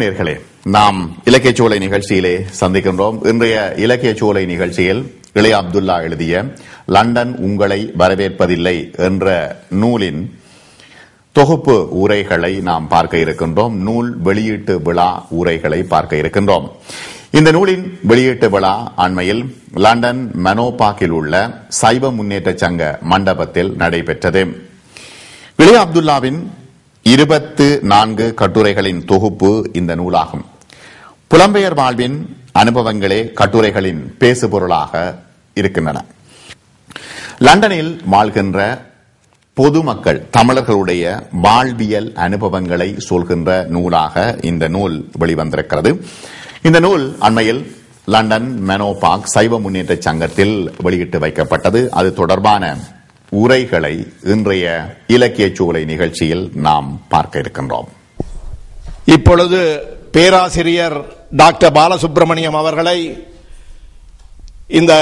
வணக்கம் நேர்களே நாம் இலக்கிய சோலை நிகழ்ச்சியிலே சந்திக்கின்றோம். இன்றைய இலக்கிய சோலை நிகழ்ச்சியில் இளைய அப்துல்லா எழுதிய லண்டன் உங்களை வரவேற்பதில்லை என்ற நூலின் தொகுப்பு உரைகளை நாம் பார்க்க இருக்கின்றோம். நூல் வெளியீட்டு விழா உரைகளை பார்க்க இருக்கின்றோம். இந்த நூலின் வெளியீட்டு விழா அண்மையில் லண்டன் மனோபாக்கில் உள்ள சைவ முன்னேற்ற சங்க மண்டபத்தில் நடைபெற்றது. இளைய அப்துல்லாவின் இருபத்து நான்கு கட்டுரைகளின் தொகுப்பு இந்த நூலாகும். புலம்பெயர் வாழ்வின் அனுபவங்களே கட்டுரைகளின் பேசுபொருளாக இருக்கின்றன. லண்டனில் வாழ்கின்ற பொதுமக்கள் தமிழர்களுடைய வாழ்வியல் அனுபவங்களை சொல்கின்ற நூலாக இந்த நூல் வெளிவந்திருக்கிறது. இந்த நூல் அண்மையில் லண்டன் மெனோபாக் சைவ முன்னேற்ற சங்கத்தில் வெளியிட்டு வைக்கப்பட்டது. அது தொடர்பான உரைகளை இன்றைய இலக்கிய சூளை நிகழ்ச்சியில் நாம் பார்க்க இருக்கின்றோம். இப்பொழுது பேராசிரியர் டாக்டர் பாலசுப்ரமணியம் அவர்களை இந்த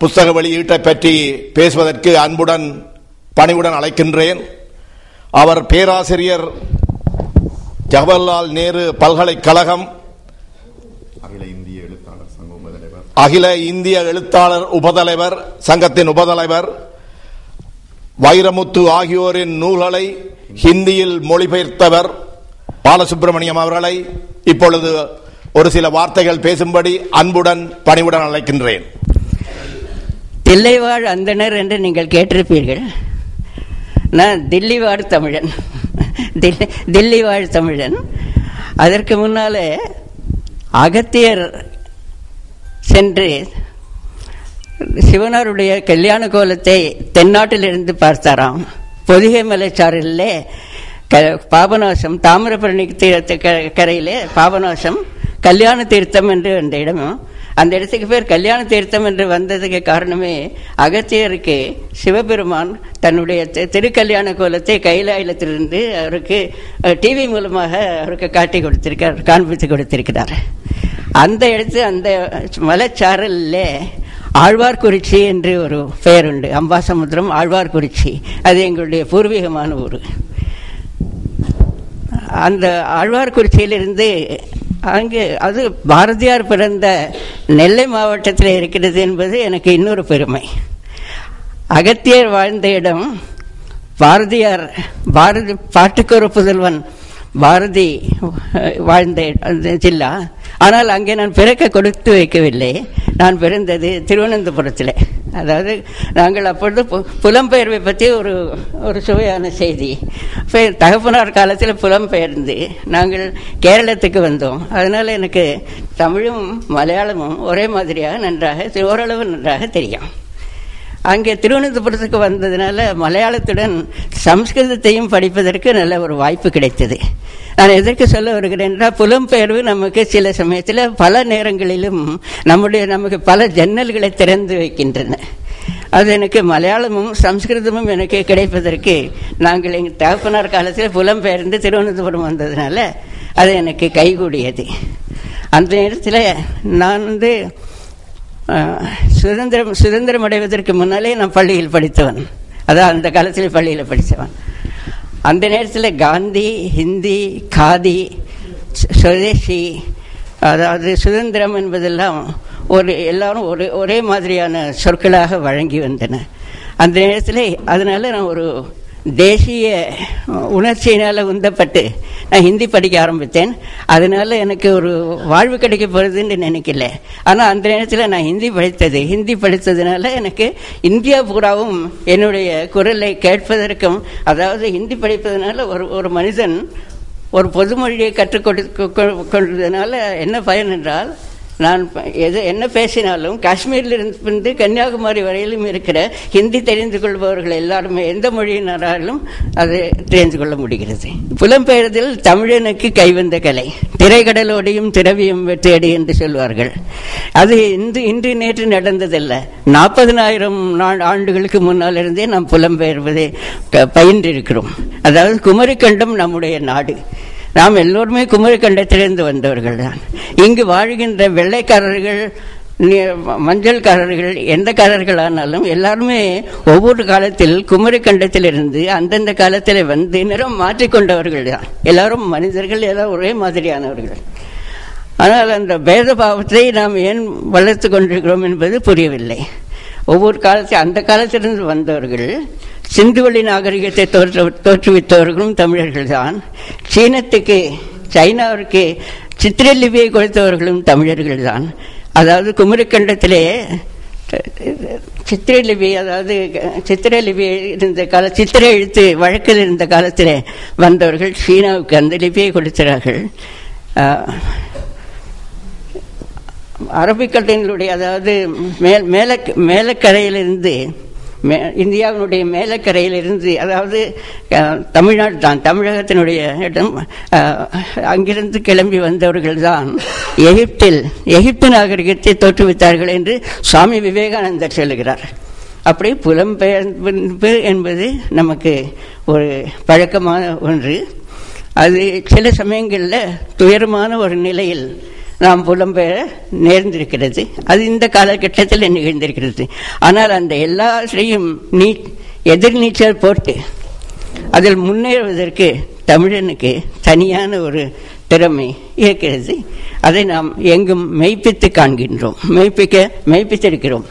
புஸ்தக வெளியீட்டை பற்றி பேசுவதற்கு அன்புடன் பணிவுடன் அழைக்கின்றேன். அவர் பேராசிரியர் ஜவஹர்லால் நேரு பல்கலைக்கழகம் அகில இந்திய எழுத்தாளர் சங்க உபதலைவர். அகில இந்திய எழுத்தாளர் உபதலைவர் சங்கத்தின் உபதலைவர் வைரமுத்து ஆகியோரின் நூல்களை ஹிந்தியில் மொழிபெயர்த்தவர் பாலசுப்பிரமணியம் அவர்களை. இப்பொழுது ஒரு சில வார்த்தைகள் பேசும்படி அன்புடன் பணிவுடன் அழைக்கின்றேன். தில்லைவாழ் அந்தனர் என்று நீங்கள் கேட்டிருப்பீர்கள். நான் தில்லி வாழ் தமிழன். தில்லி தில்லி வாழ் தமிழன். அதற்கு முன்னாலே அகத்தியர் சென்று சிவனருடைய கல்யாண கோலத்தை தென்னாட்டிலிருந்து பார்த்தாராம். பொதிகை மலைச்சாரலிலே க- பாபநாசம் தாமிரபரணி தீரத்து க- கரையிலே பாபநாசம் கல்யாண தீர்த்தம் என்று அந்த இடமும் அந்த இடத்துக்கு பேர் கல்யாண தீர்த்தம் என்று வந்ததுக்கு காரணமே அகத்தியருக்கு சிவபெருமான் தன்னுடைய திருக்கல்யாண கோலத்தை கைலாயத்திலிருந்து அவருக்கு டிவி மூலமாக அவருக்கு காட்டி கொடுத்திருக்கார் காண்பித்து கொடுத்திருக்கிறார். அந்த இடத்து அந்த மலைச்சாரலில் ஆழ்வார்குறிச்சி என்று ஒரு பெயர் உண்டு அம்பாசமுத்திரம் ஆழ்வார்குறிச்சி. அது எங்களுடைய பூர்வீகமான ஊர். அந்த ஆழ்வார்குறிச்சியிலிருந்து அங்கே அது பாரதியார் பிறந்த நெல்லை மாவட்டத்தில் இருக்கிறது என்பது எனக்கு இன்னொரு பெருமை. அகத்தியர் வாழ்ந்த இடம் பாரதியார் பாரதி பாட்டுக்கொரு புதல்வன் பாரதி வாழ்ந்த அந்த ஜில்லா. ஆனால் அங்கே நான் பிறக்க கொடுத்து வைக்கவில்லை. நான் பிறந்தது திருவனந்தபுரத்தில். அதாவது நாங்கள் அப்பொழுது பு- புலம்பெயர்வை பற்றி ஒரு ஒரு சுவையான செய்தி. இப்போ தகப்பனார் காலத்தில் புலம்பெயர்ந்து நாங்கள் கேரளத்துக்கு வந்தோம். அதனால் எனக்கு தமிழும் மலையாளமும் ஒரே மாதிரியாக நன்றாக ஓரளவு நன்றாக தெரியும். அங்கே திருவனந்தபுரத்துக்கு வந்ததுனால மலையாளத்துடன் சம்ஸ்கிருதத்தையும் படிப்பதற்கு நல்ல ஒரு வாய்ப்பு கிடைத்தது. நான் எதற்கு சொல்ல வருகிறேன் என்றால் புலம்பெயர்வு நமக்கு சில சமயத்தில் பல நேரங்களிலும் நம்முடைய நமக்கு பல ஜன்னல்களை திறந்து வைக்கின்றன. அது எனக்கு மலையாளமும் சம்ஸ்கிருதமும் எனக்கு கிடைப்பதற்கு நாங்கள் எங்கள் தகப்பனார் காலத்தில் புலம்பெயர்ந்து திருவனந்தபுரம் வந்ததுனால அது எனக்கு கைகூடியது. அந்த நேரத்தில் நான் வந்து சுதந்திரம் சுதந்திரம் அடைவதற்கு முன்னாலே நான் பள்ளியில் படித்தவன். அதான் அந்த காலத்தில் பள்ளியில் படித்தவன். அந்த நேரத்தில் காந்தி ஹிந்தி காதி சுதேசி அதாவது சுதந்திரம் என்பதெல்லாம் ஒரு எல்லாரும் ஒரு ஒரே மாதிரியான சொற்களாக வழங்கி வந்தன. அந்த நேரத்தில் அதனால் நான் ஒரு தேசிய உணர்ச்சியினால் உந்தப்பட்டு நான் ஹிந்தி படிக்க ஆரம்பித்தேன். அதனால் எனக்கு ஒரு வாழ்வு கிடைக்க போகிறதுன்னு நினைக்கல. ஆனால் அந்த நேரத்தில் நான் ஹிந்தி படித்தது. ஹிந்தி படித்ததுனால எனக்கு இந்தியா பூராவும் என்னுடைய குரலை கேட்பதற்கும் அதாவது ஹிந்தி படிப்பதனால ஒரு ஒரு மனிதன் ஒரு பொதுமொழியை கற்றுக் கொடுக்க கொ- என்ன பயன் என்றால் நான் எது என்ன பேசினாலும் காஷ்மீரில் இருந்து கன்னியாகுமரி வரையிலும் இருக்கிற ஹிந்தி தெரிந்து கொள்பவர்கள் எல்லாருமே எந்த மொழியினராலும் அது தெரிந்து கொள்ள முடிகிறது. புலம்பெயர்தல் தமிழனுக்கு கைவந்த கலை. திரைக்கடலோடையும் திரவியம் வெற்றியடி என்று சொல்வார்கள். அது இன்று இன்று நேற்று நடந்ததல்ல. நாற்பதனாயிரம் ஆண்டுகளுக்கு முன்னால் இருந்தே நாம் புலம்பெயர்வதை பயின்றிருக்கிறோம். அதாவது குமரிக்கண்டம் நம்முடைய நாடு. நாம் எல்லோருமே குமரிக்கண்டத்திலிருந்து வந்தவர்கள் தான் இங்கு வாழ்கின்ற வெள்ளைக்காரர்கள் மஞ்சள்காரர்கள் எந்த காரர்களானாலும் எல்லாருமே ஒவ்வொரு காலத்தில் குமரி கண்டத்திலிருந்து அந்தந்த காலத்தில் வந்து நிறம் மாற்றிக்கொண்டவர்கள் தான் எல்லாரும் மனிதர்கள் எல்லாம் ஒரே மாதிரியானவர்கள். ஆனால் அந்த பேத பாவத்தை நாம் ஏன் வளர்த்து கொண்டிருக்கிறோம் என்பது புரியவில்லை. ஒவ்வொரு காலத்தில் அந்த காலத்திலிருந்து வந்தவர்கள் சிந்துவெளி நாகரிகத்தை தோற்று தோற்றுவித்தவர்களும் தமிழர்கள் தான் சீனத்துக்கு சைனாவிற்கு சித்திரலிபியை கொடுத்தவர்களும் தமிழர்கள் தான் அதாவது குமரிக்கண்டத்திலே சித்திரலிபி அதாவது சித்திரலிபி இருந்த கால சித்திர எழுத்து வழக்கில் இருந்த காலத்தில் வந்தவர்கள் சீனாவுக்கு அந்த லிபியை கொடுக்கிறார்கள் ஆஹ், அதாவது மேல் மேல மேலக்கரையிலிருந்து மே இந்தியாவினுடைய மேலக்கரையிலிருந்து அதாவது தமிழ்நாடு தான் தமிழகத்தினுடைய இடம் அங்கிருந்து கிளம்பி வந்தவர்கள் தான் எகிப்தில் எகிப்து நாகரிகத்தை தோற்றுவித்தார்கள் என்று சுவாமி விவேகானந்தர் சொல்லுகிறார். அப்படி புலம்பெயர்ப்பு என்பது நமக்கு ஒரு பழக்கமான ஒன்று. அது சில சமயங்களில் துயரமான ஒரு நிலையில் நாம் புலம்பெயர நேர்ந்திருக்கிறது. அது இந்த காலகட்டத்தில் நிகழ்ந்திருக்கிறது. ஆனால் அந்த எல்லாத்தையும் நீ எதிர்நீச்சல் போட்டு அதில் முன்னேறுவதற்கு தமிழனுக்கு தனியான ஒரு திறமை இருக்கிறது. அதை நாம் எங்கும் மெய்ப்பித்து காண்கின்றோம். மெய்ப்பிக்க மெய்ப்பித்திருக்கிறோம்.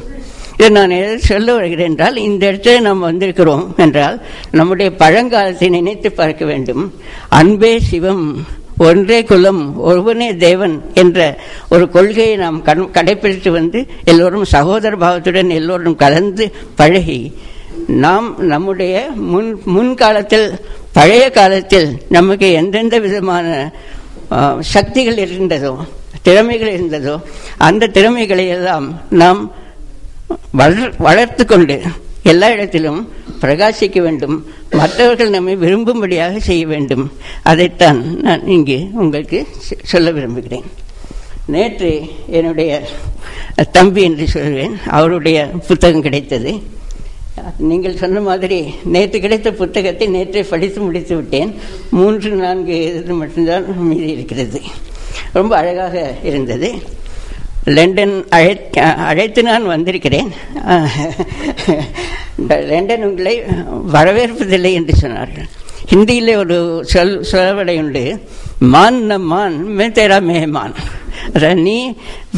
இதை நான் எதை சொல்ல வருகிறேன் என்றால் இந்த இடத்துல நாம் வந்திருக்கிறோம் என்றால் நம்முடைய பழங்காலத்தை நினைத்து பார்க்க வேண்டும். அன்பே சிவம் ஒன்றே குலம் ஒருவனே தேவன் என்ற ஒரு கொள்கையை நாம் கண் கடைபிடித்து வந்து எல்லோரும் சகோதர பாவத்துடன் எல்லோரும் கலந்து பழகி நாம் நம்முடைய முன் முன்காலத்தில் பழைய காலத்தில் நமக்கு எந்தெந்த விதமான சக்திகள் இருந்ததோ திறமைகள் இருந்ததோ அந்த திறமைகளை எல்லாம் நாம் வளர் வளர்த்து கொண்டு எல்லா இடத்திலும் பிரகாசிக்க வேண்டும். மற்றவர்கள் நம்மை விரும்பும்படியாக செய்ய வேண்டும். அதைத்தான் நான் இங்கே உங்களுக்கு சொல்ல விரும்புகிறேன். நேற்று என்னுடைய தம்பி என்று சொல்வேன். அவருடைய புத்தகம் கிடைத்தது. நீங்கள் சொன்ன மாதிரி நேற்று கிடைத்த புத்தகத்தை நேற்றே படித்து முடித்து விட்டேன். மூன்று நான்கு இது மட்டும்தான் மீதி இருக்கிறது. ரொம்ப அழகாக இருந்தது. லண்டன் அழைத்து அழைத்து நான் வந்திருக்கிறேன் லண்டன் உங்களை வரவேற்பதில்லை என்று சொன்னார்கள். ஹிந்தியில் ஒரு சொல் சொலவடை உண்டு. மான் ந மான் மே தேரா மேமான் அதாவது நீ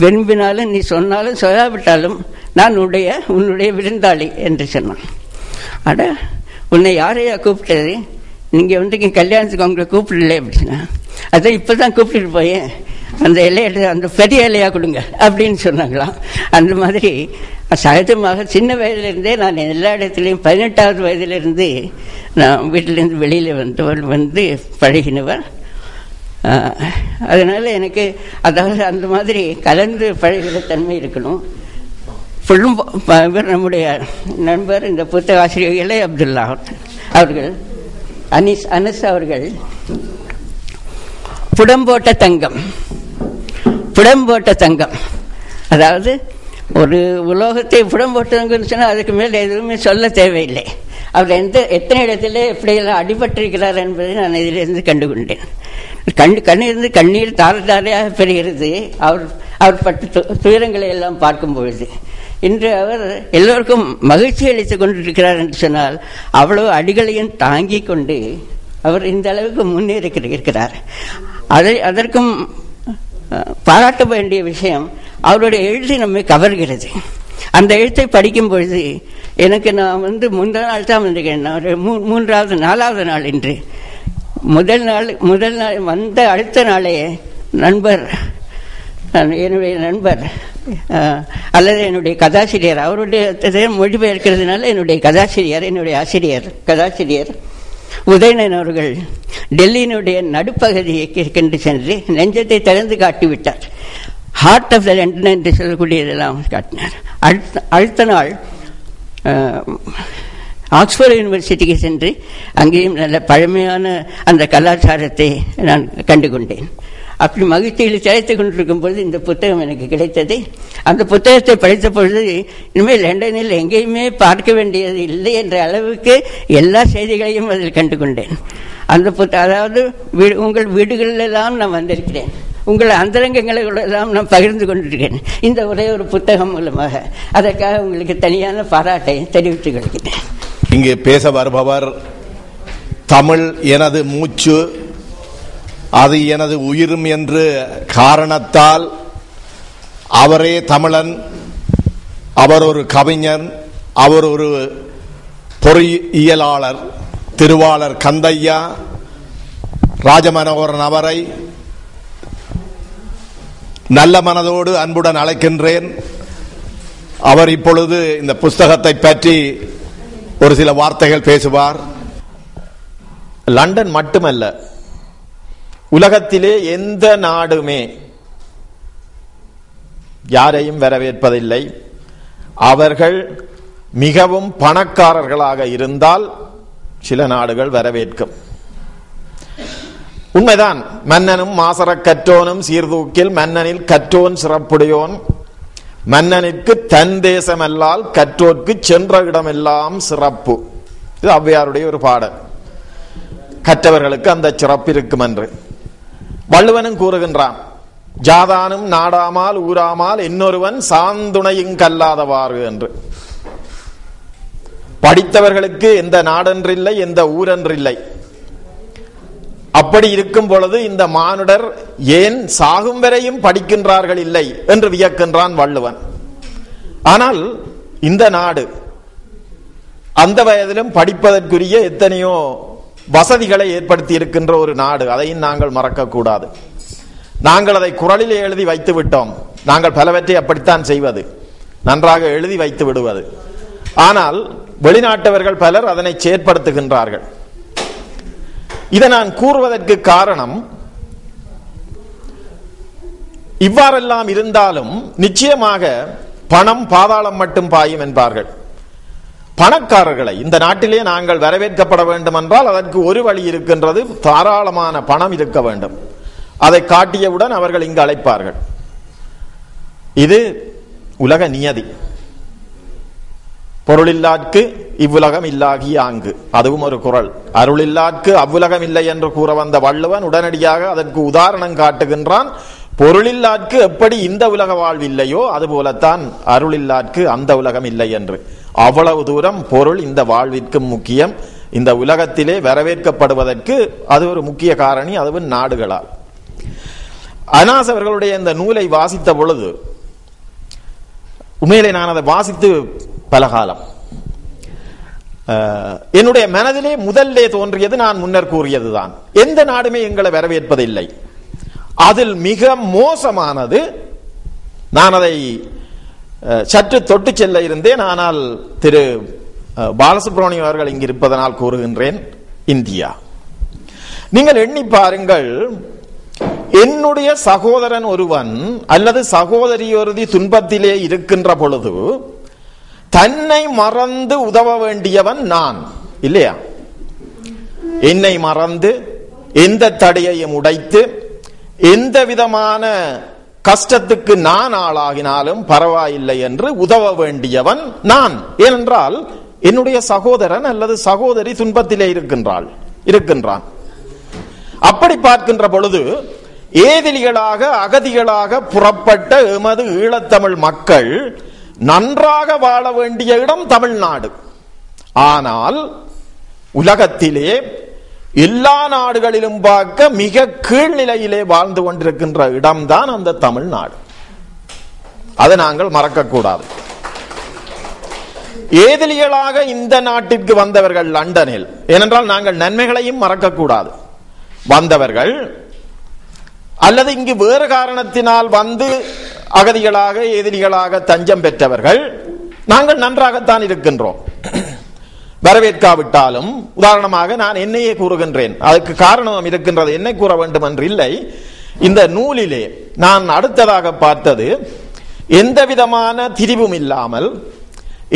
விரும்பினாலும் நீ சொன்னாலும் சொல்லாவிட்டாலும் நான் உடைய உன்னுடைய விருந்தாளி என்று சொன்னான். அட உன்னை யாரையா கூப்பிட்டது? நீங்கள் வந்து கல்யாணத்துக்கு உங்களை கூப்பிடலை அப்படின்னா. அதான் இப்போ தான் கூப்பிட்டுட்டு போயேன். அந்த இலையை அந்த பெரிய இலையாக கொடுங்க அப்படின்னு சொன்னாங்களாம். அந்த மாதிரி சகஜமாக சின்ன வயதுலேருந்தே நான் எல்லா இடத்துலையும் பதினெட்டாவது வயதுலேருந்து நான் வீட்டிலேருந்து வெளியில் வந்து வந்து பழகினவர். அதனால் எனக்கு அதாவது அந்த மாதிரி கலந்து பழகிற தன்மை இருக்கணும். ஃபுல்லும் நம்முடைய நண்பர் இந்த புத்தக ஆசிரியர் இலை அப்துல்லா அவர்கள் அனிஸ் அனஸ் அவர்கள் புடம்போட்ட தங்கம். புடம்போட்ட தங்கம். அதாவது ஒரு உலோகத்தை புடம்போட்ட தங்கம்னு சொன்னால் அதுக்கு மேல் எதுவுமே சொல்ல தேவையில்லை. அவர் எந்த எத்தனை இடத்துல எப்படியெல்லாம் அடிபட்டிருக்கிறார் என்பதை நான் இதிலிருந்து கண்டுகொண்டேன். கண் கண்ணிலிருந்து கண்ணீர் தார தாரையாக பெறுகிறது. அவர் அவர் பட்ட துயரங்களை எல்லாம் பார்க்கும் பொழுது. இன்று அவர் எல்லோருக்கும் மகிழ்ச்சி அளித்து கொண்டிருக்கிறார் என்று சொன்னால் அவ்வளவு அடிகளையும் தாங்கிக் கொண்டு அவர் இந்த அளவுக்கு முன்னேறி இருக்கிறார். அதை அதற்கும் பாராட்ட வேண்டிய விஷயம் அவருடைய எழுத்து நம்மை கவர்கிறது. அந்த எழுத்தை படிக்கும் பொழுது எனக்கு நான் வந்து முந்த நாள் தான் வந்திருக்கேன். நான் ஒரு மூன்றாவது நாலாவது நாள் இன்று. முதல் நாள் முதல் நாள் வந்த அடுத்த நாளே நண்பர் நான் என்னுடைய நண்பர் அல்லது என்னுடைய கதாசிரியர். அவருடைய இதை மொழிபெயர்க்கிறதுனால என்னுடைய கதாசிரியர் என்னுடைய ஆசிரியர் கதாசிரியர். உதயணன் அவர்கள் டெல்லியினுடைய நடுப்பகுதியை கண்டு சென்று நெஞ்சத்தை திறந்து காட்டிவிட்டார். ஹார்ட் ஆஃப் த லண்டன் என்று சொல்லக்கூடியதெல்லாம் காட்டினார். அடுத்த அடுத்த நாள் ஆக்ஸ்போர்ட் யூனிவர்சிட்டிக்கு சென்று அங்கேயும் நல்ல பழமையான அந்த கலாச்சாரத்தை நான் கண்டு கொண்டேன் அப்படி மகிழ்ச்சியில் சேர்த்து கொண்டிருக்கும் பொழுது இந்த புத்தகம் எனக்கு கிடைத்தது. அந்த புத்தகத்தை படித்த பொழுது இனிமேல் லண்டனில் எங்கேயுமே பார்க்க வேண்டியது இல்லை என்ற அளவுக்கு எல்லா செய்திகளையும் அதில் கண்டு கொண்டேன் அந்த புத்த அதாவது வீடு உங்கள் வீடுகளிலெல்லாம் நான் வந்திருக்கிறேன். உங்கள் அந்தரங்கங்களெல்லாம் நான் பகிர்ந்து கொண்டிருக்கேன் இந்த ஒரே ஒரு புத்தகம் மூலமாக. அதற்காக உங்களுக்கு தனியான பாராட்டை தெரிவித்துக் கொள்கிறேன். இங்கே பேச வருபவர் தமிழ் எனது மூச்சு அது எனது உயிரும் என்று காரணத்தால் அவரே தமிழன் அவர் ஒரு கவிஞர் அவர் ஒரு பொறியியலாளர் திருவாளர் கந்தையா ராஜமனோகரன் அவரை நல்ல மனதோடு அன்புடன் அழைக்கின்றேன். அவர் இப்பொழுது இந்த புஸ்தகத்தை பற்றி ஒரு சில வார்த்தைகள் பேசுவார். லண்டன் மட்டுமல்ல உலகத்திலே எந்த நாடுமே யாரையும் வரவேற்பதில்லை. அவர்கள் மிகவும் பணக்காரர்களாக இருந்தால் சில நாடுகள் வரவேற்கும். உண்மைதான். மன்னனும் மாசரக் கற்றோனும் சீர்தூக்கில் மன்னனில் கற்றோன் சிறப்புடையோன். மன்னனிற்கு தன் தேசமல்லால் கற்றோர்க்கு சென்ற இடமெல்லாம் சிறப்பு. இது ஔவையாருடைய ஒரு பாடல். கற்றவர்களுக்கு அந்த சிறப்பு இருக்கும் என்று வள்ளுவனும் கூறுகின்றான் ஜாதானும் நாடாமால் ஊராமால் இன்னொருவன் சாந்துணையும் கல்லாதவாறு என்று. படித்தவர்களுக்கு எந்த நாடென்றில்லை எந்த ஊரென்றில்லை. அப்படி இருக்கும் பொழுது இந்த மானுடர் ஏன் சாகும் வரையும் படிக்கின்றார்கள் இல்லை என்று வியக்கின்றான் வள்ளுவன். ஆனால் இந்த நாடு அந்த வயதிலும் படிப்பதற்குரிய எத்தனையோ வசதிகளை ஏற்படுத்தி இருக்கின்ற ஒரு நாடு அதையும் நாங்கள் மறக்கக்கூடாது. நாங்கள் அதை குரலிலே எழுதி வைத்து விட்டோம் நாங்கள் பலவற்றை அப்படித்தான் செய்வது. நன்றாக எழுதி வைத்து விடுவது. ஆனால் வெளிநாட்டவர்கள் பலர் அதனை செயற்படுத்துகின்றார்கள். இதை நான் கூறுவதற்கு காரணம் இவ்வாறெல்லாம் இருந்தாலும் நிச்சயமாக பணம் பாதாளம் மட்டும் பாயும் என்பார்கள். பணக்காரர்களை இந்த நாட்டிலே நாங்கள் வரவேற்கப்பட வேண்டும் என்றால் அதற்கு ஒரு வழி இருக்கின்றது தாராளமான பணம் இருக்க வேண்டும். அதை காட்டியவுடன் அவர்கள் இங்கு அழைப்பார்கள். இது உலக நியதி. பொருளில்லாட்கு இவ்வுலகம் இல்லாகிய ஆங்கு. அதுவும் ஒரு குரல். அருளில்லாட்கு அவ்வுலகம் இல்லை என்று கூற வந்த வள்ளுவன் உடனடியாக அதற்கு உதாரணம் காட்டுகின்றான். பொருளில்லாட்கு எப்படி இந்த உலக வாழ்வில்லையோ அதுபோலத்தான் அருளில்லாட்கு அந்த உலகம் இல்லை என்று. அவ்வளவு தூரம் பொருள் இந்த வாழ்விற்கு முக்கியம். இந்த உலகத்திலே வரவேற்கப்படுவதற்கு அது ஒரு முக்கிய காரணி அதுவும் நாடுகளால். அனாஸ் அவர்களுடைய இந்த நூலை வாசித்த பொழுது உண்மையிலே நான் அதை வாசித்து பல காலம் என்னுடைய மனதிலே முதல்லே தோன்றியது நான் முன்னர் கூறியதுதான். எந்த நாடுமே எங்களை வரவேற்பதில்லை. அதில் மிக மோசமானது. நான் அதை சற்று தொட்டு செல்ல இருந்தேன். ஆனால் திரு பாலசுப்ரமணியம் அவர்கள் இங்கு இருப்பதனால் கூறுகின்றேன் இந்தியா. நீங்கள் எண்ணி பாருங்கள் என்னுடைய சகோதரன் ஒருவன் அல்லது சகோதரி ஒருதி துன்பத்திலே இருக்கின்ற பொழுது தன்னை மறந்து உதவ வேண்டியவன் நான் இல்லையா? என்னை மறந்து எந்த தடையையும் உடைத்து எந்த விதமான கஷ்டத்துக்கு நான் ஆளாகினாலும் பரவாயில்லை என்று உதவ வேண்டியவன் நான். ஏனென்றால் என்னுடைய சகோதரன் அல்லது சகோதரி துன்பத்திலே இருக்கின்றாள் இருக்கின்றான். அப்படி பார்க்கின்ற பொழுது ஏதிலிகளாக அகதிகளாக புறப்பட்ட எமது ஈழத்தமிழ் மக்கள் நன்றாக வாழ வேண்டிய இடம் தமிழ்நாடு. ஆனால் உலகத்திலே எல்லா நாடுகளிலும் பார்க்க மிக கீழ்நிலையிலே வாழ்ந்து கொண்டிருக்கின்ற இடம்தான் அந்த தமிழ்நாடு. அதை நாங்கள் மறக்கக்கூடாது. ஏதிலிகளாக இந்த நாட்டிற்கு வந்தவர்கள் லண்டனில். ஏனென்றால் நாங்கள் நன்மைகளையும் மறக்கக்கூடாது. வந்தவர்கள் அல்லது இங்கு வேறு காரணத்தினால் வந்து அகதிகளாக எதிரிகளாக தஞ்சம் பெற்றவர்கள் நாங்கள் நன்றாகத்தான் இருக்கின்றோம். வரவேற்காவிட்டாலும் உதாரணமாக நான் என்னையே கூறுகின்றேன். அதுக்கு காரணம் இருக்கின்றது என்னை கூற வேண்டும் என்று இல்லை. இந்த நூலிலே நான் அடுத்ததாக பார்த்தது எந்த விதமான திரிவும் இல்லாமல்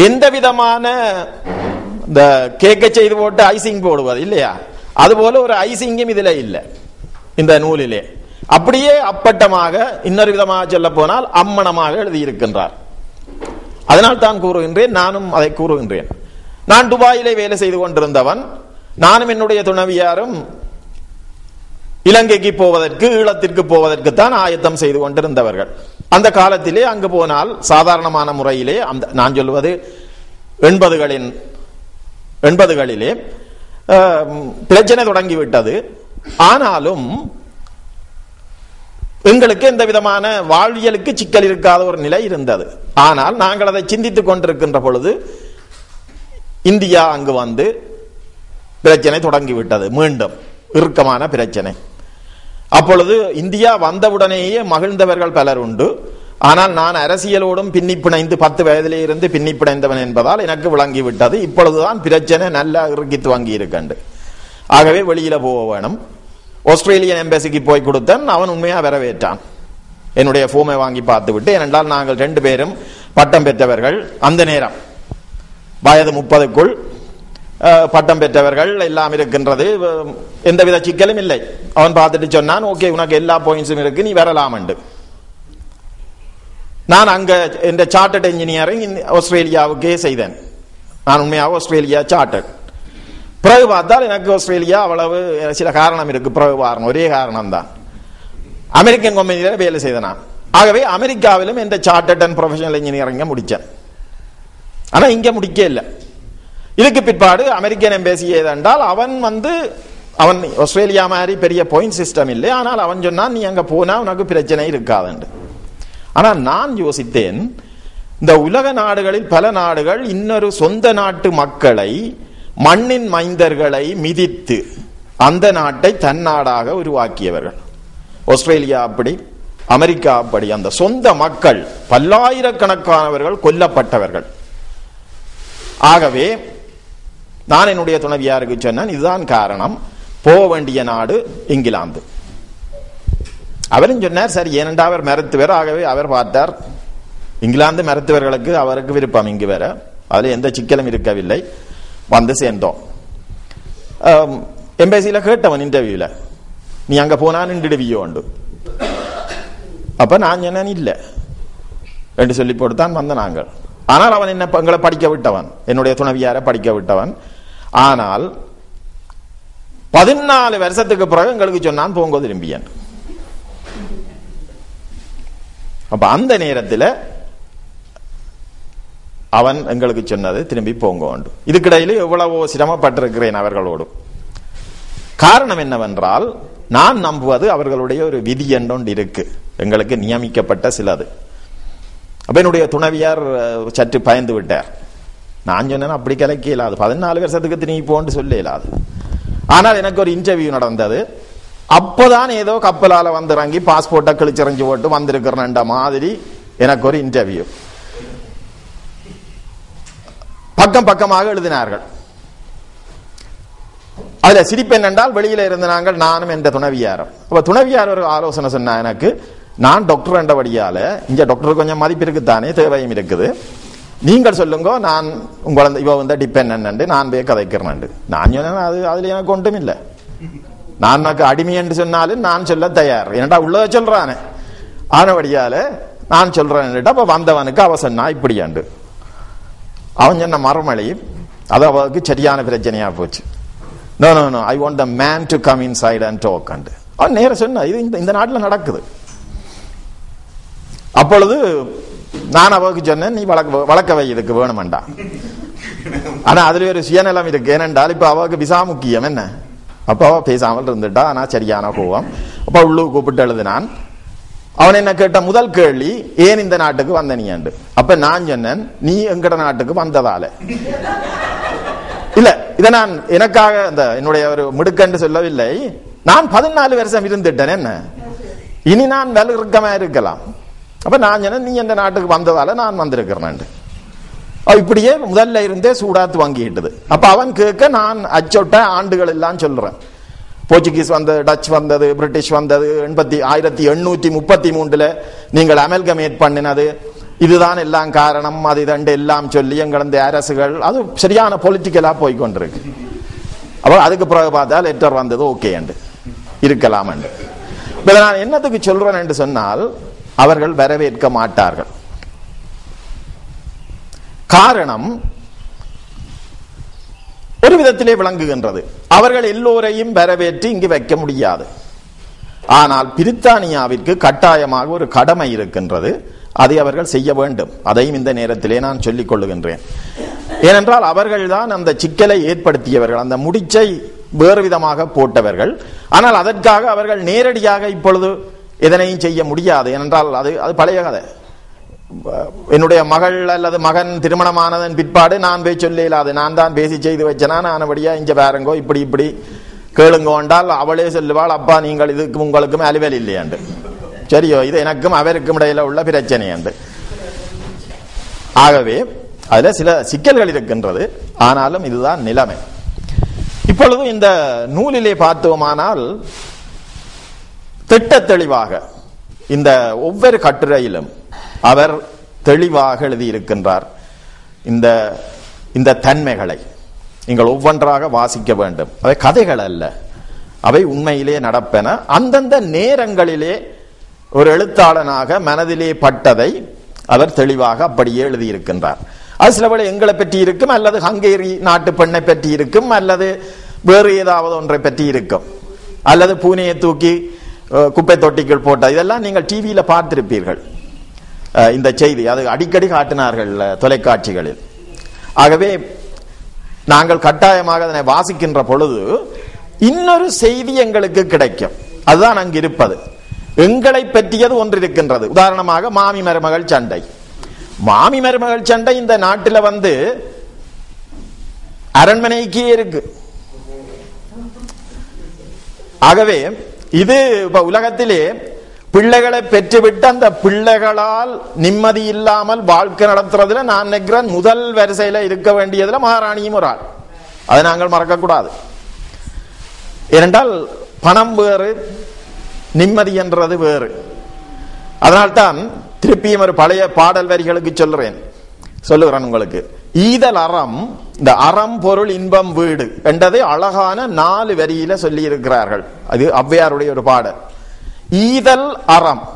எந்த விதமான இந்த கேக்கை செய்து போட்டு ஐசிங் போடுவது இல்லையா? அதுபோல ஒரு ஐசிங்கும் இதுல இல்லை இந்த நூலிலே. அப்படியே அப்பட்டமாக இன்னொரு விதமாக சொல்ல போனால் அம்மணமாக எழுதியிருக்கின்றார். அதனால் தான் கூறுகின்றேன் நானும் அதை கூறுகின்றேன். நான் துபாயிலே வேலை செய்து கொண்டிருந்தவன் நானும் என்னுடைய துணவியாரும் இலங்கைக்கு போவதற்கு ஈழத்திற்கு போவதற்கு தான் ஆயத்தம் செய்து கொண்டிருந்தவர்கள். அந்த காலத்திலே அங்கு போனால் சாதாரணமான முறையிலே அந்த நான் சொல்வது எண்பதுகளின் எண்பதுகளிலே அஹ், பிரச்சனை தொடங்கிவிட்டது. ஆனாலும் எங்களுக்கு எந்த விதமான வாழ்வியலுக்கு சிக்கல் இருக்காத ஒரு நிலை இருந்தது. ஆனால் நாங்கள் அதை சிந்தித்துக் கொண்டிருக்கின்ற பொழுது இந்தியா அங்கு வந்து பிரச்சனை தொடங்கிவிட்டது. மீண்டும் இறுக்கமான பிரச்சனை. அப்பொழுது இந்தியா வந்தவுடனேயே மகிழ்ந்தவர்கள் பலர் உண்டு. ஆனால் நான் அரசியலோடும் பின்னி பிணைந்து பத்து வயதிலே இருந்து பின்னி பிணைந்தவன் என்பதால் எனக்கு விளங்கிவிட்டது. இப்பொழுதுதான் பிரச்சனை நல்லா இறுக்கி துவங்கி இருக்கண்டு ஆகவே வெளியில போக வேணும். ஆஸ்திரேலியன் எம்பசிக்கு போய் கொடுத்தேன். அவன் உண்மையா வரவேற்றான். என்னுடைய ஃபோமை வாங்கி பார்த்து விட்டு ஏனென்றால் நாங்கள் ரெண்டு பேரும் பட்டம் பெற்றவர்கள். அந்த நேரம் வயது முப்பதுக்குள் பட்டம் பெற்றவர்கள் எல்லாம் இருக்கின்றது. எந்தவித சிக்கலும் இல்லை. அவன் பார்த்துட்டு சொன்னான் ஓகே உனக்கு எல்லா பாயிண்ட்ஸும் இருக்கு நீ வரலாமண்டு. நான் அங்க இந்த சார்ட்டட் இன்ஜினியரிங் ஆஸ்திரேலியாவுக்கே செய்தேன். நான் உண்மையாக ஆஸ்திரேலியா சார்ட்டட் பிறகு பார்த்தால் எனக்கு ஆஸ்திரேலியா அவ்வளவு சில காரணம் இருக்கு. பிறகு காரணம் ஒரே காரணம் தான். அமெரிக்கன் கம்பெனியில் வேலை செய்தேன் ஆகவே அமெரிக்காவிலும் இந்த சார்ட்டட் அண்ட் ப்ரொஃபஷனல் இன்ஜினியரிங்க முடித்தேன் ஆனா இங்க முடிக்க இல்லை. இதுக்கு பிற்பாடு அமெரிக்கன் பேசியது என்றால் அவன் வந்து அவன் ஆஸ்திரேலியா மாதிரி பெரிய பாயிண்ட் சிஸ்டம் இல்லை. ஆனால் அவன் சொன்னான் நீ அங்க போனா உனக்கு பிரச்சனை இருக்காதுண்டு ஆனா நான் யோசித்தேன் இந்த உலக நாடுகளில் பல நாடுகள் இன்னொரு சொந்த நாட்டு மக்களை மண்ணின் மைந்தர்களை மிதித்து அந்த நாட்டை தன்னாடாக உருவாக்கியவர்கள். ஆஸ்திரேலியா அப்படி அமெரிக்கா அப்படி அந்த சொந்த மக்கள் பல்லாயிரக்கணக்கானவர்கள் கொல்லப்பட்டவர்கள். ஆகவே நான் என்னுடைய துணைவியாருக்கு சொன்னேன் இதுதான் காரணம். போக வேண்டிய நாடு இங்கிலாந்து. அவரும் சொன்னார் சரி ஏனென்றா அவர் மருத்துவர். ஆகவே அவர் பார்த்தார் இங்கிலாந்து மருத்துவர்களுக்கு அவருக்கு விருப்பம் இங்கு வர அதில் எந்த சிக்கலும் இருக்கவில்லை. வந்து சேர்ந்தோம். எம்பேசியில் கேட்டவன் இன்டர்வியூல நீ அங்க போனா நின்றுடுவியோ? உண்டு அப்ப நான் சொன்னேன் இல்லை. என்று சொல்லி போட்டுத்தான் வந்த நாங்கள். ஆனால் அவன் என்ன எங்களை படிக்க விட்டவன். என்னுடைய துணைவியார படிக்க விட்டவன். ஆனால் பதினாலு வருஷத்துக்கு பிறகு எங்களுக்கு சொன்னான் போங்கோ திரும்பியன். அப்ப அந்த நேரத்தில் அவன் எங்களுக்கு சொன்னது திரும்பி போங்க உண்டு இதுக்கிடையில் எவ்வளவோ சிரமப்பட்டிருக்கிறேன் அவர்களோடு. காரணம் என்னவென்றால் நான் நம்புவது அவர்களுடைய ஒரு விதி என்றொன்று இருக்கு. எங்களுக்கு நியமிக்கப்பட்ட சிலது. அப்போ என்னுடைய துணைவியார் சற்று பயந்து விட்டார். நான் சொன்னேன் அப்படி கலைக்க இல்லாது பதினாலு வருஷத்துக்கு திரும்பி போன்னு சொல்ல இல்லாது ஆனால் எனக்கு ஒரு இன்டர்வியூ நடந்தது. அப்போதான் ஏதோ கப்பலால வந்து இறங்கி பாஸ்போர்ட்டை கிழிச்சிறஞ்சி போட்டு வந்திருக்கிறேன்ட மாதிரி எனக்கு ஒரு இன்டர்வியூ பக்கம் பக்கமாக எழுதினார்கள். அதில் சிரிப்பு என்னென்றால் வெளியில இருந்து நாங்கள் நானும் என்ற துணைவியாரும். அப்போ துணைவியார் ஒரு ஆலோசனை சொன்னா எனக்கு நான் டாக்டர் என்றபடியால இங்க டாக்டர் கொஞ்சம் மதிப்பு இருக்குத்தானே தேவையும் இருக்குது. நீங்கள் சொல்லுங்க நான் உங்களை இவ வந்து டிபெண்ட் நான் போய் கதைக்கிறேன் நான் சொன்னேன் அது அதுல எனக்கு ஒன்றும் இல்லை. நான் எனக்கு அடிமை என்று சொன்னாலும் நான் சொல்ல தயார். என்னடா உள்ளத சொல்றானே? ஆனபடியால நான் சொல்றேன் அப்ப வந்தவனுக்கு அவ சொன்னா இப்படியாண்டு. அவன் சொன்ன மறுமொழி அது அவளுக்கு சரியான பிரச்சனையா போச்சு. No no no I want the man to come inside and talk and அவன் நேரம் சொன்ன இது இந்த இந்த நாட்டில் நடக்குது. அப்பொழுது நான் அவளுக்கு சொன்னேன் நீ வளர்க்க வளர்க்க வை இதுக்கு வேணுமெண்டா ஆனா அதுல ஒரு சுயநலம் இருக்கு. ஏனென்றால் இப்ப அவளுக்கு விசா முக்கியம் என்ன? அப்ப அவ பேசாமல் இருந்துட்டா ஆனா சரியான கோவம் அப்ப உள்ளு கூப்பிட்டு எழுதினான் அவன் என்ன கேட்ட முதல் கேள்வி ஏன் இந்த நாட்டுக்கு வந்த நீண்டு அப்ப நான் சொன்னேன் நீ எங்கட நாட்டுக்கு வந்ததால. இல்ல இதை நான் எனக்காக அந்த என்னுடைய ஒரு மிடுக்கன்று சொல்லவில்லை. நான் பதினாலு வருஷம் இருந்துட்டேன் என்ன? இனி நான் வேலை இருக்கலாம். அப்ப நான் சொன்னேன் நீ இந்த நாட்டுக்கு வந்ததால நான் வந்திருக்கிறேன் இப்படியே முதல்ல இருந்தே சூடாத்து வாங்கிட்டது அப்ப அவன் கேட்க நான் அச்சொட்ட ஆண்டுகள் எல்லாம் சொல்றேன் போர்ச்சுகீஸ் வந்தது டச் வந்தது பிரிட்டிஷ் வந்தது எண்பத்தி ஆயிரத்தி எண்ணூற்றி முப்பத்தி மூன்றுல நீங்கள் அமெல்கமேட் பண்ணினது இதுதான் எல்லாம் காரணம் அது இதண்டு எல்லாம் சொல்லி எங்களது அரசுகள் அது சரியான பொலிட்டிக்கலா போய் கொண்டிருக்கு அப்போ அதுக்கு பிறகு பார்த்தா லெட்டர் வந்தது ஓகே என்று இருக்கலாம் இதை நான் என்னத்துக்கு சொல்றேன் என்று சொன்னால் அவர்கள் வரவேற்க மாட்டார்கள். காரணம் ஒரு விதத்திலே விளங்குகின்றது. அவர்கள் எல்லோரையும் வரவேற்று இங்கு வைக்க முடியாது. ஆனால் பிரித்தானியாவிற்கு கட்டாயமாக ஒரு கடமை இருக்கின்றது. அதை அவர்கள் செய்ய வேண்டும். அதையும் இந்த நேரத்திலே நான் சொல்லிக் கொள்ளுகின்றேன். ஏனென்றால் அவர்கள்தான் அந்த சிக்கலை ஏற்படுத்தியவர்கள். அந்த முடிச்சை வேறு விதமாக போட்டவர்கள். ஆனால் அதற்காக அவர்கள் நேரடியாக இப்பொழுது எதனையும் செய்ய முடியாது. ஏனென்றால் அது அது பழைய கதை. என்னுடைய மகள் அல்லது மகன் திருமணமானதன் பிற்பாடு நான் போய் சொல்ல நான் தான் பேசி செய்து வச்சேனா நானபடியா இங்க பாருங்கோ இப்படி இப்படி. கேளுங்க என்றால் அவளே சொல்லுவாள் அப்பா நீங்கள் இதுக்கு உங்களுக்கும் அலுவல் இல்லையாண்டு சரியோ இது எனக்கும் அவருக்கும் இடையில உள்ள பிரச்சனை என்று. ஆகவே அதுல சில சிக்கல்கள் இருக்கின்றது. ஆனாலும் இதுதான் நிலைமை. இப்பொழுது இந்த நூலிலே பார்த்தோமானால் திட்ட தெளிவாக இந்த ஒவ்வொரு கட்டுரையிலும் அவர் தெளிவாக எழுதியிருக்கின்றார். இந்த இந்த தன்மைகளை நீங்கள் ஒவ்வொன்றாக வாசிக்க வேண்டும். அவை கதைகள் அல்ல. அவை உண்மையிலே நடப்பன அந்தந்த நேரங்களிலே ஒரு எழுத்தாளனாக மனதிலே பட்டதை அவர் தெளிவாக அப்படியே எழுதியிருக்கின்றார். அது சில வேளை எங்களை பற்றி இருக்கும் அல்லது ஹங்கேரி நாட்டு பெண்ணை பற்றி இருக்கும் அல்லது வேறு ஏதாவது ஒன்றை பற்றி இருக்கும். அல்லது பூனையை தூக்கி குப்பை தொட்டிகள் போட்ட இதெல்லாம் நீங்கள் டிவியில் பார்த்திருப்பீர்கள். இந்த செய்தி. அது அடிக்கடி காட்டினார்கள் தொலைக்காட்சிகளில். ஆகவே நாங்கள் கட்டாயமாக அதனை வாசிக்கின்ற பொழுது இன்னொரு செய்தி எங்களுக்கு கிடைக்கும். அதுதான் அங்கு இருப்பது. எங்களை பற்றியது ஒன்று இருக்கின்றது. உதாரணமாக மாமி மருமகள் சண்டை. மாமி மருமகள் சண்டை இந்த நாட்டில் வந்து அரண்மனைக்கே இருக்கு. ஆகவே இது இப்ப உலகத்திலே பிள்ளைகளை பெற்றுவிட்டு அந்த பிள்ளைகளால் நிம்மதி இல்லாமல் வாழ்க்கை நடத்துறதுல நான் நினைக்கிறேன் முதல் வரிசையில இருக்க வேண்டியதுல மகாராணியும் ஒரு ஆள் அதை நாங்கள் மறக்கக்கூடாது. ஏனென்றால் பணம் வேறு நிம்மதி என்றது வேறு. அதனால்தான் திருப்பியும் ஒரு பழைய பாடல் வரிகளுக்கு சொல்றேன். சொல்லுகிறேன் உங்களுக்கு. ஈதல் அறம் இந்த அறம் பொருள் இன்பம் வீடு என்றதை அழகான நாலு வரியில சொல்லி இருக்கிறார்கள் அது ஔவையாருடைய ஒரு பாடல். ஈதல் அறம்.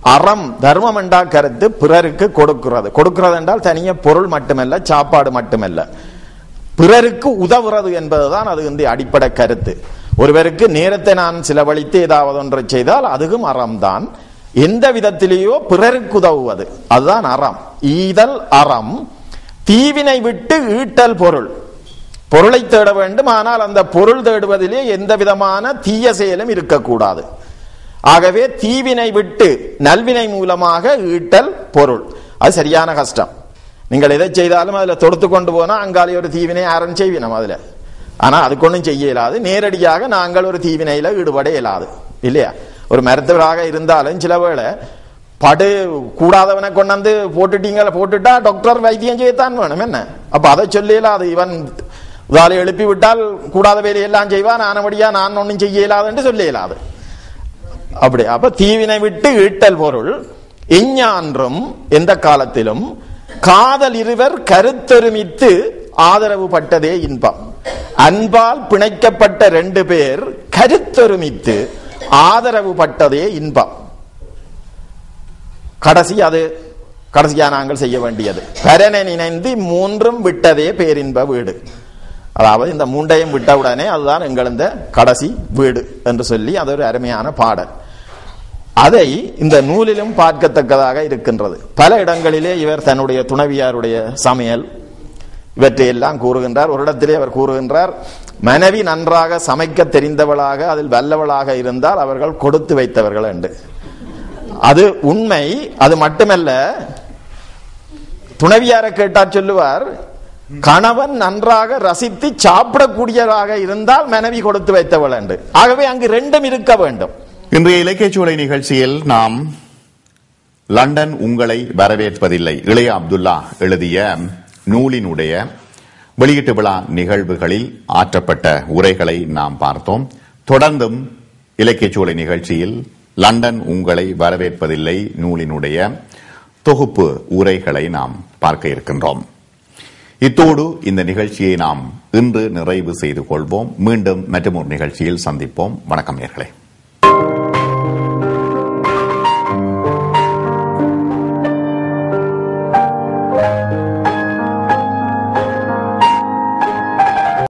அறம் தர்மம் என்றா கருத்து பிறருக்கு கொடுக்கிறது. கொடுக்கிறது என்றால் தனிய பொருள் மட்டுமல்ல சாப்பாடு மட்டுமல்ல. பிறருக்கு உதவுறது என்பதுதான் அது வந்து அடிப்படை கருத்து. ஒருவருக்கு நேரத்தை நான் செலவழித்து ஏதாவது ஒன்றை செய்தால் அதுவும் அறம்தான். எந்த விதத்திலேயோ பிறருக்கு உதவுவது. அதுதான் அறம். ஈதல் அறம். தீவினை விட்டு ஈட்டல் பொருள். பொருளை தேட வேண்டும் ஆனால் அந்த பொருள் தேடுவதிலே எந்த விதமான தீய செயலும் இருக்கக்கூடாது. ஆகவே தீவினை விட்டு நல்வினை மூலமாக ஈட்டல் பொருள். அது சரியான கஷ்டம். நீங்கள் எதை செய்தாலும் அதில் தொடுத்து கொண்டு போனால் அங்காலே ஒரு தீவினை ஆரம்பி செய்வினம் அதில். ஆனால் அதுக்கு ஒன்றும் செய்ய இயலாது. நேரடியாக நாங்கள் ஒரு தீவினையில் ஈடுபட இயலாது. இல்லையா? ஒரு மருத்துவராக இருந்தாலும் சில வேளை படு கூடாதவனை கொண்டாந்து போட்டுட்டீங்கள போட்டுட்டா டாக்டர் வைத்தியம் செய்யத்தான் வேணும் என்ன அப்ப அதை சொல்ல அது இவன் உதாலை எழுப்பி விட்டால் கூடாத வேலையெல்லாம் செய்வான் ஆனபடியா நான் ஒன்றும் செய்ய இயலாதுன்னு சொல்ல இயலாது அப்படி அப்ப தீவினை விட்டு ஈட்டல் பொருள் எஞ்ஞான்றும் எந்த காலத்திலும் காதல் இருவர் கருத்தொருமித்து ஆதரவு பட்டதே இன்பம் அன்பால் பிணைக்கப்பட்ட ரெண்டு பேர் கருத்தொருமித்து ஆதரவு பட்டதே இன்பம் கடைசி அது கடைசியா நாங்கள் செய்ய வேண்டியது. பரனை நினைந்து மூன்றும் விட்டதே பேரின்ப வீடு. அதாவது இந்த மூண்டையும் விட்டவுடனே அதுதான் எங்களந்த கடைசி வீடு என்று சொல்லி அது ஒரு அருமையான பாடல். அதை இந்த நூலிலும் பார்க்கத்தக்கதாக இருக்கின்றது. பல இடங்களிலே இவர் தன்னுடைய துணைவியாருடைய சமையல் இவற்றையெல்லாம் கூறுகின்றார். ஒரு இடத்திலே அவர் கூறுகின்றார் மனைவி நன்றாக சமைக்க தெரிந்தவளாக அதில் வல்லவளாக இருந்தால் அவர்கள் கொடுத்து வைத்தவர்கள் என்று. அது உண்மை அது மட்டுமல்ல துணவியார கேட்டார் சொல்லுவார் கணவன் நன்றாக ரசித்து சாப்பிடக்கூடியவராக இருந்தால் மனைவி கொடுத்து வைத்தவள் என்று. ஆகவே அங்கு ரெண்டும் இருக்க வேண்டும். இன்றைய இலக்கியச்சோலை நிகழ்ச்சியில் நாம் லண்டன் உங்களை வரவேற்பதில்லை. இளைய அப்துல்லா எழுதிய நூலினுடைய வெளியீட்டு விழா நிகழ்வுகளில் ஆற்றப்பட்ட உரைகளை நாம் பார்த்தோம். தொடர்ந்தும் இலக்கியச்சோலை நிகழ்ச்சியில் லண்டன் உங்களை வரவேற்பதில்லை. நூலினுடைய தொகுப்பு உரைகளை நாம் பார்க்க இருக்கின்றோம். இத்தோடு இந்த நிகழ்ச்சியை நாம் இன்று நிறைவு செய்து கொள்வோம். மீண்டும் மற்றொரு நிகழ்ச்சியில் சந்திப்போம். வணக்கம் நேர்களே.